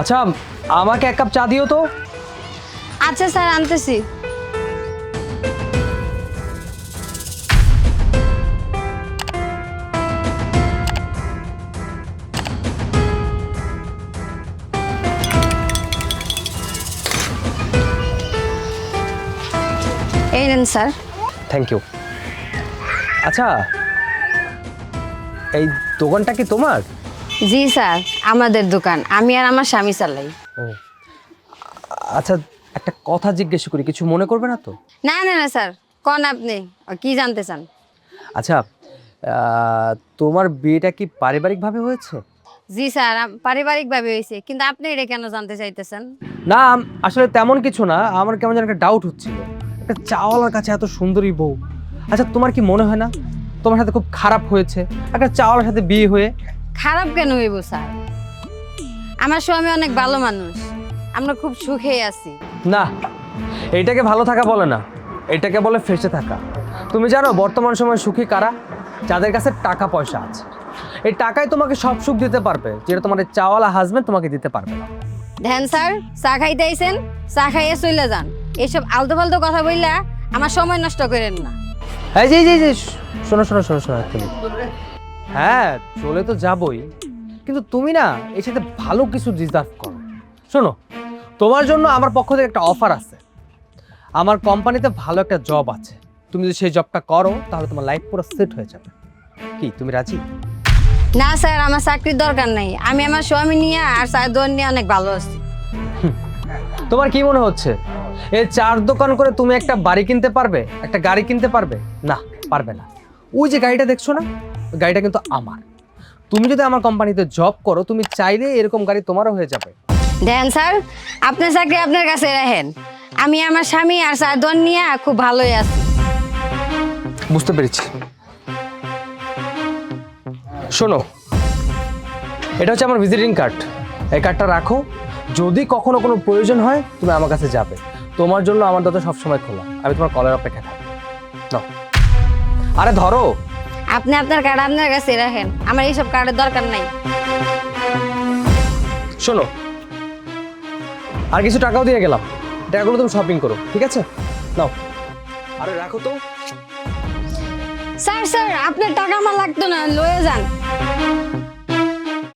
আচ্ছা আমাকে এক কাপ চা দিও তো। আচ্ছা স্যার আনতেছি। এই নেন স্যার। থ্যাংক ইউ আচ্ছা এই দোকানটা কি তোমার? জি স্যার আমাদের দোকান। আমি আর আমার স্বামী চালাই। ও। আচ্ছা একটা কথা জিজ্ঞেস করি কিছু মনে করবে না তো? না না না স্যার কোন আপনি? কি জানতে চান? আচ্ছা আহ, তোমার বিয়েটা কি পারিবারিকভাবে হয়েছে? জি স্যার আম- পারিবারিকভাবে হয়েছে কিন্তু আপনি এটা কেন জানতে চাইতেছেন? না আম- আসলে তেমন কিছু না আমার কেমন যেন একটা ডাউট হচ্ছিল। একটা চাওয়ালার কাছে এত সুন্দরী বউ। আচ্ছা তোমার কি মনে হয় না? তোমার সাথে খুব খারাপ হয়েছে। একটা চাওয়ালার সাথে বিয়ে হয়ে খারাপ কেন হইব স্যার? আমার স্বামী অনেক ভালো মানুষ। আমরা খুব সুখে আছি। না এইটাকে ভালো থাকা বলে না। এটাকে বলে ফেসে থাকা। তুমি জানো বর্তমান সময় সুখী কারা? যাদের কাছে টাকা পয়সা আছে। এই টাকাই তোমাকে সব সুখ দিতে পারবে যেটা তোমার চাওয়ালা হাজবেন্ড তোমাকে দিতে পারবে না। ধ্যান স্যার চা খাইতে আইছেন? চা খাইয়ে চলে যান। এইসব আলতু ফালতু কথা বললা আমার সময় নষ্ট করেন না। এই যে যে, শোনো শোনো শোনো শোনো হ্যাঁ চলে তো যাবই। কিন্তু তুমি না এর সাথে ভালো কিছু ডিজার্ভ করো। শোনো তোমার জন্য আমার পক্ষ থেকে একটা অফার আছে। আমার কোম্পানিতে ভালো একটা জব আছে। তুমি যদি সেই জবটা করো তাহলে তোমার লাইফ পুরো সেট হয়ে যাবে। কি তুমি রাজি? না স্যার আমার চাকরির দরকার নাই। আমি আমার স্বামী নিয়ে আর চার দোয়ার নিয়ে অনেক ভালো আছি। তোমার কি মনে হচ্ছে? এই চার দোকান করে তুমি একটা বাড়ি কিনতে পারবে? একটা গাড়ি কিনতে পারবে? না পারবে না। ওই যে গাড়িটা দেখছ না? গাড়িটা কিন্তু আমার। তুমি যদি আমার কোম্পানিতে জব করো তুমি চাইলে এরকম গাড়ি তোমারও হয়ে যাবে। ধ্যান স্যার আপনার চাকরি আপনার কাছে রাখেন। আমি আমার স্বামী আর দোয়ার নিয়ে খুব ভালোই আছি। বুঝতে পেরেছি। শোনো এটা হচ্ছে আমার ভিজিটিং কার্ড এই কার্ডটা রাখো। যদি কখনো কোনো প্রয়োজন হয় তুমি আমার কাছে যাবে। তোমার জন্য আমার দরজা সবসময় খোলা। আমি তোমার কলের অপেক্ষা থাকব। আরে ধরো আপনি আপনার কার্ড আপনার কাছে রাখেন। আমার এইসব কার্ডের দরকার নাই। শোনো আর কিছু টাকাও দিয়ে গেলাম। টাকাগুলো তুমি শপিং করো ঠিক আছে? নাও। আরে রাখো তো। স্যার স্যার আপনার টাকা আমার লাগতো না লয়ে যান।